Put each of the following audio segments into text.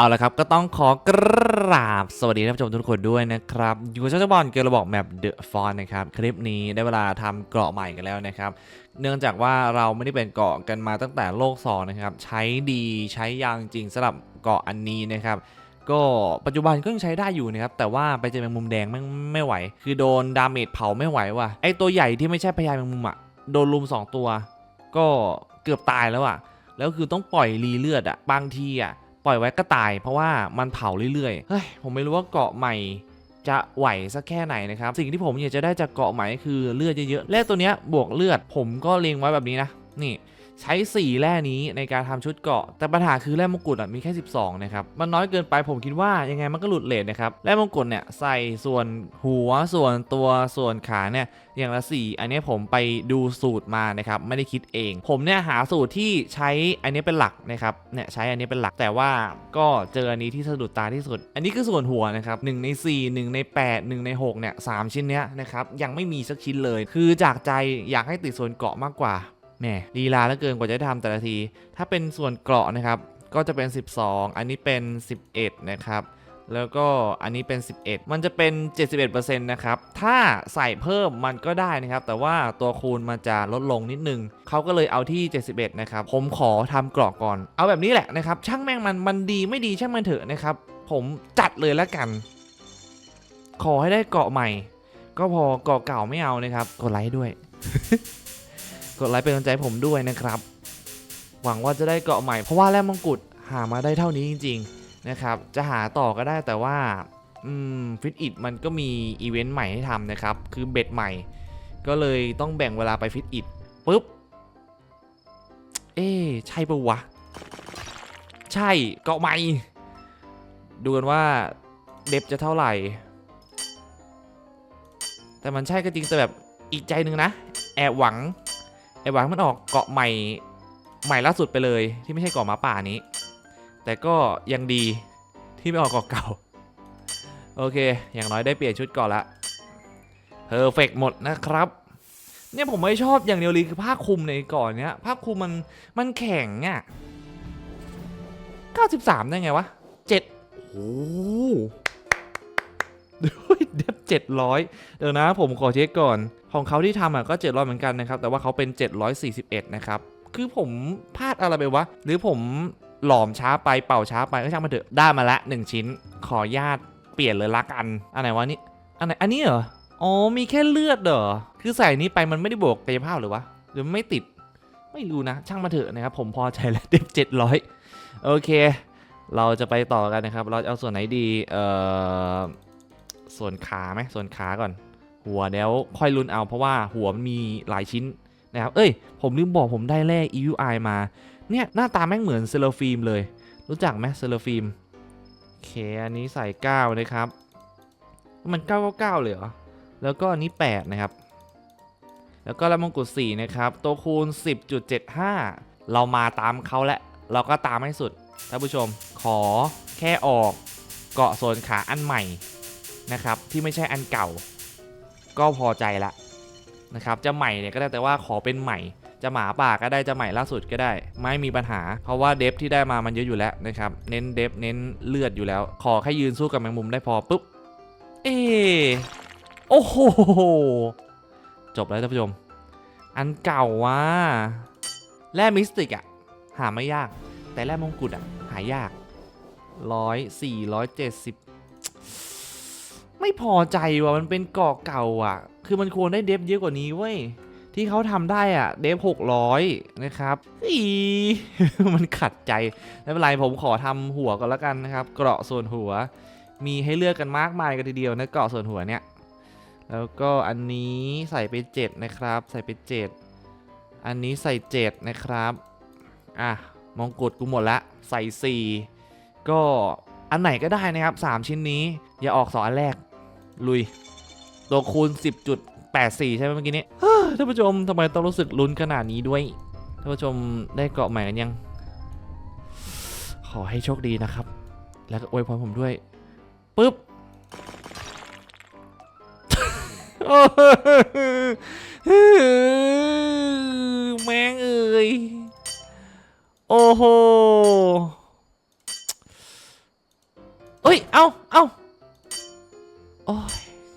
เอาละครับก็ต้องขอกราบสวัสดีท่านผู้ชมทุกคนด้วยนะครับอยู่กับช่องบอลเกมระบอกแมปเดอะฟอนนะครับคลิปนี้ได้เวลาทำเกราะใหม่กันแล้วนะครับเนื่องจากว่าเราไม่ได้เป็นเกาะกันมาตั้งแต่โลก2นะครับใช้ดีใช้ยางจริงสำหรับเกาะอันนี้นะครับก็ปัจจุบันก็ยังใช้ได้อยู่นะครับแต่ว่าไปเจอแมงมุมแดงไม่ไม่ไหว คือโดนดาเมจเผาไม่ไหวว่ะไอตัวใหญ่ที่ไม่ใช่พญาแมงมุมอะโดนลุมสองตัว ก็เกือบตายแล้วอะแล้วคือต้องปล่อยรีเลือดอะบางทีอะ ปล่อยไว้ก็ตาย เพราะว่ามันเผาเรื่อยๆเฮ้ยผมไม่รู้ว่าเกาะใหม่จะไหวสักแค่ไหนนะครับ สิ่งที่ผมอยากจะได้จากเกาะใหม่คือเลือดเยอะๆแร่ตัวเนี้ยบวกเลือดผมก็เล็งไว้แบบนี้นะนี่ ใช้ 4 แร่นี้ในการทำชุดเกาะ แต่ปัญหาคือแร่มงกุฎอะมีแค่ 12 นะครับ มันน้อยเกินไปผมคิดว่ายังไงมันก็หลุดเลทนะครับแร่มงกุฎเนี่ยใส่ส่วนหัวส่วนตัวส่วนขาเนี่ยอย่างละ 4 อันนี้ผมไปดูสูตรมานะครับไม่ได้คิดเอง ผมเนี่ยหาสูตรที่ใช้อันนี้เป็นหลักนะครับเนี่ยใช้อันนี้เป็นหลักแต่ว่าก็เจออันนี้ที่สะดุดตาที่สุด อันนี้คือส่วนหัวนะครับ1ใน4 1ใน8 1ใน6เนี่ยสามชิ้นเนี้ยนะครับยังไม่มีสักชิ้นเลย คือจากใจอยากให้ติดส่วนเกาะมากกว่า แหมลีลาเหลือเกินกว่าจะทำแต่ละที ถ้าเป็นส่วนเกราะนะครับ ก็จะเป็น 12 อันนี้เป็น 11 นะครับแล้วก็อันนี้เป็น 11 มันจะเป็น 71%นะครับ ถ้าใส่เพิ่มมันก็ได้นะครับ แต่ว่าตัวคูณมันจะลดลงนิดนึง เขาก็เลยเอาที่ 71 นะครับ ผมขอทำเกราะก่อน เอาแบบนี้แหละนะครับ ช่างแม่งมัน มันดีไม่ดีช่างมันเถอะนะครับ ผมจัดเลยแล้วกัน ขอให้ได้เกาะใหม่ ก็พอเกาะเก่าไม่เอานะครับ กดไลค์ด้วย กดไลค์เป็นกำลังใจผมด้วยนะครับ หวังว่าจะได้เกาะใหม่ เพราะว่าแร่มงกุฎหามาได้เท่านี้จริง ๆ นะครับ จะหาต่อก็ได้แต่ว่าฟิตอิดมันก็มีอีเวนต์ใหม่ให้ทำนะครับ คือเบ็ดใหม่ ก็เลยต้องแบ่งเวลาไปฟิตอิดปุ๊บ เอ๊ะใช่ปะวะ ใช่เกาะใหม่ดูกันว่าเดฟจะเท่าไหร่ แต่มันใช่ก็จริงแต่แบบอีกใจหนึ่งนะ แอบหวัง แอบหวังมันออกเกาะใหม่ใหม่ล่าสุดไปเลย ที่ไม่ใช่เกาะหมาป่านี้ แต่ก็ยังดีที่ไม่ออกเกาะเก่า โอเค อย่างน้อยได้เปลี่ยนชุดก่อนละเพอร์เฟกหมดนะครับ เนี่ยผมไม่ชอบอย่างเดียวเลยคือผ้าคลุมในเก่อนเนี้ยผ้าคลุมมันมันแข็งอะ่ะ93 ได้ไงวะ 7 โอ้ ด้วยเดฟ700เดี๋ยวนะผมขอเช็คก่อน ของเขาที่ทำอะก็700เหมือนกันนะครับ แต่ว่าเขาเป็น741นะครับ คือผมพลาดอะไรไปวะ หรือผมหลอมช้าไปเป่าช้าไปก็ช่างมาเถอะได้มาละ1ชิ้น ขอญาตเปลี่ยนเลยละกัน อันไหนวะนี่อันไหนอันนี้เหรออ๋อมีแค่เลือดเหรอคือใส่นี้ไปมันไม่ได้บวกกายภาพหรือวะหรือไม่ติดไม่รู้นะ ช่างมาเถอะนะครับ ผมพอใจแล้วเดฟ700โอเค เราจะไปต่อกันนะครับ เราจะเอาส่วนไหนดี เอ่อ ส่วนขาไหมส่วนขาก่อน หัวเดี๋ยวค่อยลุ้นเอาเพราะว่าหัวมันมีหลายชิ้นนะครับเอ้ย ผมลืมบอกผมได้แร่ EUI มา เนี่ย หน้าตาแม่งเหมือนเซลฟิล์มเลย รู้จักไหมเซลฟิล์มโอเค อันนี้ใส่ 9 นะครับ มัน999เลยเหรอ แล้วก็อันนี้ 8 นะครับ แล้วก็ละมงกุฎ4นะครับ ตัวคูณ 10.75 เรามาตามเขาและ เราก็ตามให้สุดท่านผู้ชมขอแค่ออกเกาะโซนขาอันใหม่ นะครับที่ไม่ใช่อันเก่า ก็พอใจละนะครับจะใหม่เนี่ยก็ได้แต่ว่าขอเป็นใหม่ จะหมาป่าก็ได้จะใหม่ล่าสุดก็ได้ ไม่มีปัญหา เพราะว่าเดฟที่ได้มามันเยอะอยู่แล้วนะครับเน้นเดฟเน้นเลือดอยู่แล้ว ขอแค่ยืนสู้กับแมงมุมได้พอปุ๊บเอโอ้โหจบแล้วท่านผู้ชมอันเก่าว่ะแร่มิสติกอะหาไม่ยาก แต่แร่มงกุฎอะหายากร้อยสี่ร้อยเจ็ดสิบ ไม่พอใจว่ะมันเป็นเกาะเก่าอะ คือมันควรได้เดฟเยอะกว่านี้เว้ยที่เขาทำได้อะ เดฟ600นะครับอีมันขัดใจไม่เป็นไรผมขอทำหัวก่อนแล้วกันนะครับ เกราะส่วนหัว มีให้เลือกกันมากมายกันทีเดียวนะเกราะส่วนหัวเนี่ยแล้วก็อันนี้ใส่ไป7นะครับ ใส่ไป7อันนี้ใส่7นะครับอะมงกุฎกูหมดละใส่4ก็อันไหนก็ได้นะครับ 3 ชิ้นนี้ อย่าออกสองอันแรก ลุยตัวคูณ 10.84 ใช่ไหมเมื่อกี้นี้ท่านผู้ชมทำไมต้องรู้สึกลุ้นขนาดนี้ด้วยท่านผู้ชมได้เกาะใหม่กันยัง ขอให้โชคดีนะครับ แล้วก็อวยพรผมด้วยปึ๊บแมงเอ่ยโอ้โหเอ้ย เอ้าเอ้า โอ้ย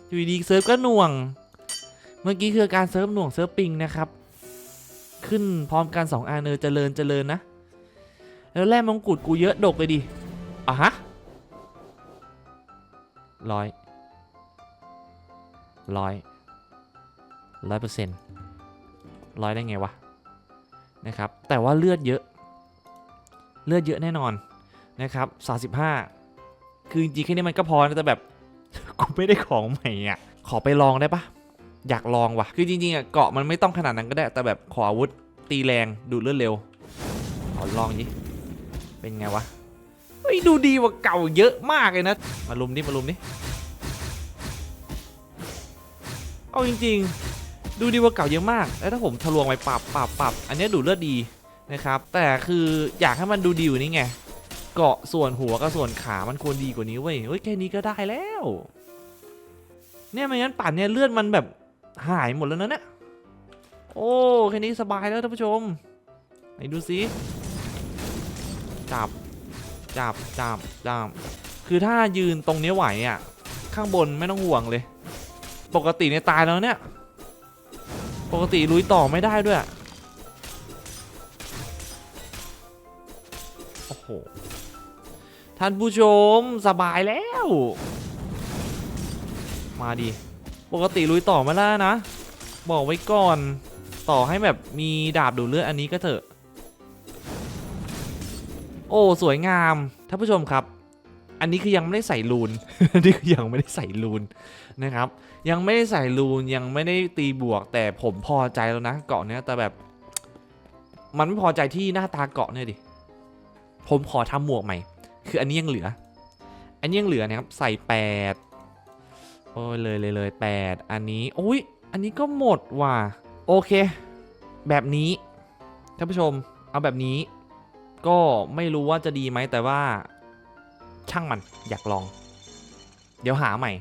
อยู่ดีเซิร์ฟก็หน่วง เมื่อกี้คือการเซิร์ฟหน่วงเซิร์ฟปิงนะครับ ขึ้นพร้อมกันสองอันเออเจริญเจริญนะ แล้วแร่มงกุฎกูเยอะดกเลยดิอะฮะร้อยร้อยร้อยเปอร์เซ็นต์ร้อยได้ไงวะนะครับ แต่ว่าเลือดเยอะ เลือดเยอะแน่นอนนะครับ35คือจริงๆแค่นี้มันก็พอนะแต่แบบ กูไม่ได้ของใหม่อะ ขอไปลองได้ปะอยากลองว่ะ คือจริงๆอะเกาะมันไม่ต้องขนาดนั้นก็ได้ แต่แบบขออาวุธตีแรงดูดเลือดเร็ว ขอลองดิเป็นไงวะเฮ้ยดูดีกว่าเก่าเยอะมากเลยนะ มาลุมดิมาลุมดิเอาจริงๆ ดูดีกว่าเก่าเยอะมาก แล้วถ้าผมทะลวงไปปรับปรับปรับอันนี้ดูเลือดดีนะครับ แต่คืออยากให้มันดูดีอยู่นี่ไง เกาะส่วนหัวกับส่วนขามันควรดีกว่านี้เว้ยเฮ้ยแค่นี้ก็ได้แล้ว เนี่ยไม่งั้นป่านเนี่ยเลือดมันแบบหายหมดแล้วนะเนี่ยโอ้แค่นี้สบายแล้วท่านผู้ชมไหนดูสิจับจับจับจับคือถ้ายืนตรงนี้ไหวอะข้างบนไม่ต้องห่วงเลย ปกติเนี่ยตายแล้วเนี่ย ปกติลุยต่อไม่ได้ด้วย โอ้โห ท่านผู้ชมสบายแล้ว มาดิปกติลุยต่อม่ได้นะ บอกไว้ก่อนต่อให้แบบมีดาบดูดเลือดอันนี้ก็เถอะ โอ้ สวยงามท่านผู้ชมครับ อันนี้คือยังไม่ได้ใส่รูนอันนี้คือยังไม่ได้ใส่รูนนะครับ ยังไม่ได้ใส่รูนยังไม่ได้ตีบวก แต่ผมพอใจแล้วนะเกาะเนี้ยแต่แบบ มันไม่พอใจที่หน้าตาเกาะเนี่ยดิผมขอทำหมวกใหม่ คืออันนี้ยังเหลือ อันนี้ยังเหลือนะครับ ใส่แปดโอ้ยเลยเลยเลยแปดอันนี้โอ้ย อันนี้ก็หมดว่ะ โอเค แบบนี้ ท่านผู้ชม เอาแบบนี้ ก็ไม่รู้ว่าจะดีไหมแต่ว่า ช่างมันอยากลอง เดี๋ยวหาใหม่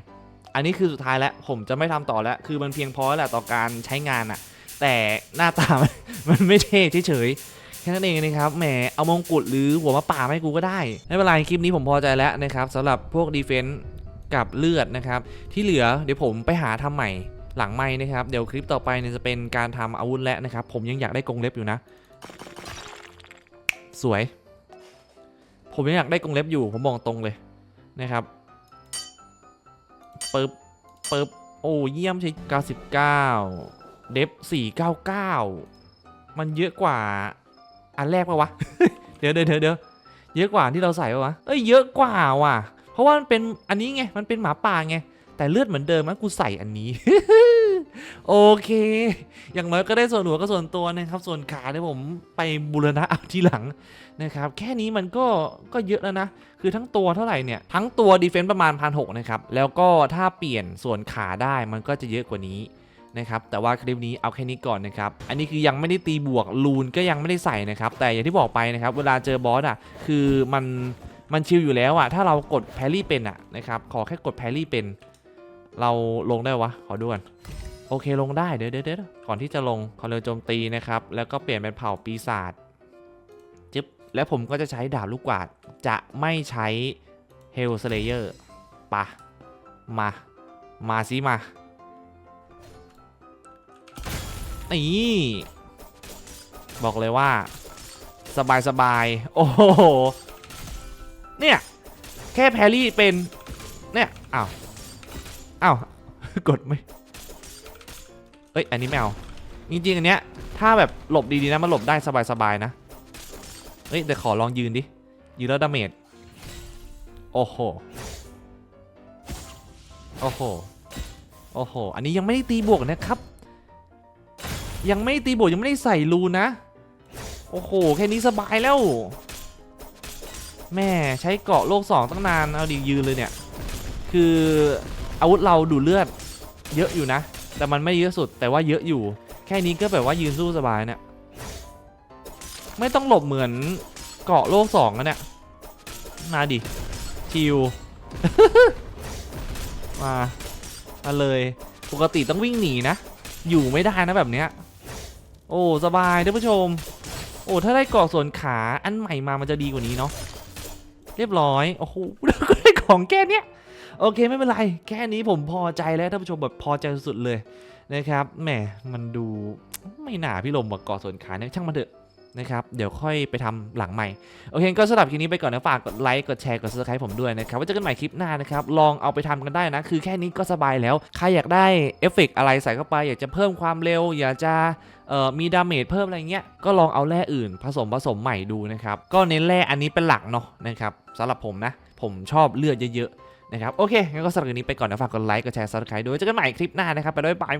อันนี้คือสุดท้ายแล้ว ผมจะไม่ทำต่อแล้ว คือมันเพียงพอแล้วแหละต่อการใช้งานอะแต่หน้าตามันมันไม่เท่เฉยๆ แค่นั้นเองนะครับแหมเอามงกุฎหรือหัวมะป่าให้กูก็ได้ไม่เป็นไรคลิปนี้ผมพอใจแล้วนะครับสำหรับพวกดีเฟนต์กับเลือดนะครับ ที่เหลือเดี๋ยวผมไปหาทำใหม่หลังไม่นะครับ เดี๋ยวคลิปต่อไปเนี่ยจะเป็นการทำอาวุธและนะครับ ผมยังอยากได้กรงเล็บอยู่นะ สวย ผมยังอยากได้กรงเล็บอยู่ ผมบอกตรงเลยนะครับปึ๊บปึ๊บโอ้เยี่ยมใช่99 เดฟ499 มันเยอะกว่า อันแรกปะวะ เดี๋ยวเดี๋ยวเดี๋ยวเยอะกว่าที่เราใส่ปะวะ เอ้ยเยอะกว่าว่ะ เพราะว่ามันเป็นอันนี้ไง มันเป็นหมาป่าไง แต่เลือดเหมือนเดิมมันกูใส่อันนี้ โอเค อย่างน้อยก็ได้ส่วนหัวก็ส่วนตัวนะครับ ส่วนขาเนี่ยผมไปบูรณะเอาทีหลังนะครับ แค่นี้มันก็ก็เยอะแล้วนะ คือทั้งตัวเท่าไหร่เนี่ย ทั้งตัวดีเฟนซ์ประมาณพันหนะครับ แล้วก็ถ้าเปลี่ยนส่วนขาได้มันก็จะเยอะกว่านี้ นะครับแต่ว่าคลิปนี้เอาแค่นี้ก่อนนะครับอันนี้คือยังไม่ได้ตีบวกลูนก็ยังไม่ได้ใส่นะครับแต่อย่างที่บอกไปนะครับเวลาเจอบอสอะคือมันมันชิลอยู่แล้วอะถ้าเรากดแพรี่เป็นอะนะครับขอแค่กดแพรี่เป็น เราลงได้วะขอดูก่อนโอเคลงได้เดี๋ยวเดี๋ยวเดี๋ยวก่อนที่จะลงขอเรือโจมตีนะครับแล้วก็เปลี่ยนเป็นเผ่าปีศาจจึ๊บแล้วผมก็จะใช้ดาบลูกกวาดจะไม่ใช้เฮลสเลเยอร์ปะมา มาสิมา นี่บอกเลยว่า สบายสบายโอ้โห เนี่ย แค่แพรรี่เป็น เนี่ยอ้าวอ้าวกดไม่เอ้ยอันนี้ไม่เอาจริงๆอันเนี้ยถ้าแบบหลบดีๆนะมันหลบได้สบายๆนะเฮ้ยแต่ขอลองยืนดิยืนแล้วดาเมจโอ้โหโอ้โหโอ้โห อันนี้ยังไม่ได้ตีบวกนะครับ ยังไม่ตีบวกยังไม่ได้ใส่รูนะ โอ้โห แค่นี้สบายแล้ว แม่ใช้เกาะโลกสองตั้งนาน เอาดียืนเลยเนี่ย คืออาวุธเราดูเลือดเยอะอยู่นะ แต่มันไม่เยอะสุดแต่ว่าเยอะอยู่ แค่นี้ก็แบบว่ายืนสู้สบายเนี่ย ไม่ต้องหลบเหมือนเกาะโลกสองอะเนี่ย มาดิ ชิว มา มาเลย ปกติต้องวิ่งหนีนะ อยู่ไม่ได้นะแบบเนี้ย โอ้สบายท่านผู้ชม โอ้ถ้าได้เกาะส่วนขาอันใหม่มามันจะดีกว่านี้เนาะเรียบร้อยโอ้โหก็ได้ของแค่เนี้ยโอเคไม่เป็นไร แค่นี้ผมพอใจแล้วท่านผู้ชมแบบพอใจสุดเลยนะครับแหมมันดูไม่น่าพี่ลมว่าเกาะส่วนขาเนี่ยช่างมันเถอะ นะครับ เดี๋ยวค่อยไปทำหลังใหม่ โอเค ก็สำหรับคลิปนี้ไปก่อนนะฝากกดไลค์กดแชร์กด subscribe ผมด้วยนะครับไว้เจอกันใหม่คลิปหน้านะครับ ลองเอาไปทำกันได้นะ คือแค่นี้ก็สบายแล้ว ใครอยากได้เอฟเฟกอะไรใส่เข้าไป อยากจะเพิ่มความเร็ว อยากจะมีดาเมจเพิ่มอะไรเงี้ย ก็ลองเอาแร่อื่นผสมผสมใหม่ดูนะครับ ก็เน้นแร่อันนี้เป็นหลักเนาะนะครับสำหรับผมนะ ผมชอบเลือดเยอะๆนะครับ โอเค งั้นก็สำหรับคลิปนี้ไปก่อนนะ ฝากกดไลค์ กดแชร์ subscribe ด้วยเจอกันใหม่คลิปหน้านะครับ ไปด้วยบาย